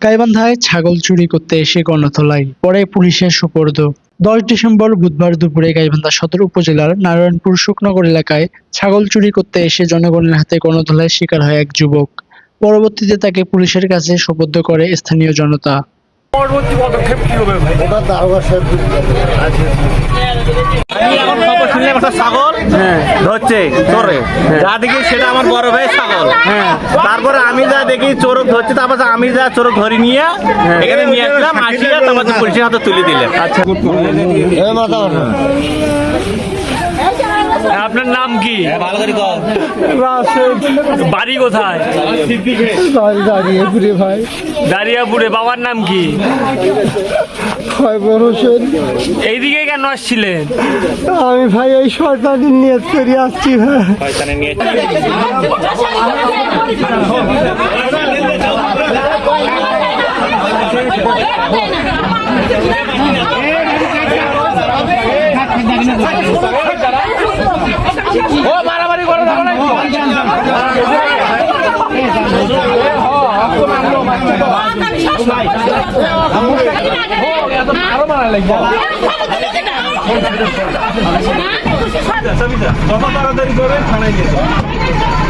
গাইবান্ধায় ছাগল চুরি করতে এসে গণধোলাই পরে পুলিশের সুপর্দ। দশ ডিসেম্বর বুধবার দুপুরে গাইবান্ধা সদর উপজেলার নারায়ণপুর শুকনগর এলাকায় ছাগল চুরি করতে এসে জনগণের হাতে গণধোলায় শিকার হয় এক যুবক। পরবর্তীতে তাকে পুলিশের কাছে সোপর্দ করে স্থানীয় জনতা। পরবর্তী পদক্ষেপ কি হবে ভাই? ওটা দারোগা সাহেব আমি এখন খবর শুনলাম একটা ছাগল ধরছে চোরে। যা দেখি সেটা আমার বড় ভাই ছাগল। তারপরে আমি যা দেখি চোরক ধরছে তারপর আমি যা চোরক ধরে নিয়ে এখানে নিয়ে আসলাম আসিয়া তারপর পুলিশের হাতে তুলে দিলে। আচ্ছা। আপনার নাম কি? ভালো করে কর বাড়ি কোথায়? বাড়ি দাঁড়িয়ে ভাই। দারিয়াপুরে বাবার নাম কি? খয়বর হোসেন। এইদিকে কেন আসছিলেন? আমি ভাই এই শয়তানি নিয়ত করে আসছি ভাই। শয়তানে নিয়ে যত তাড়াতাড়ি করে থানায় নিয়ে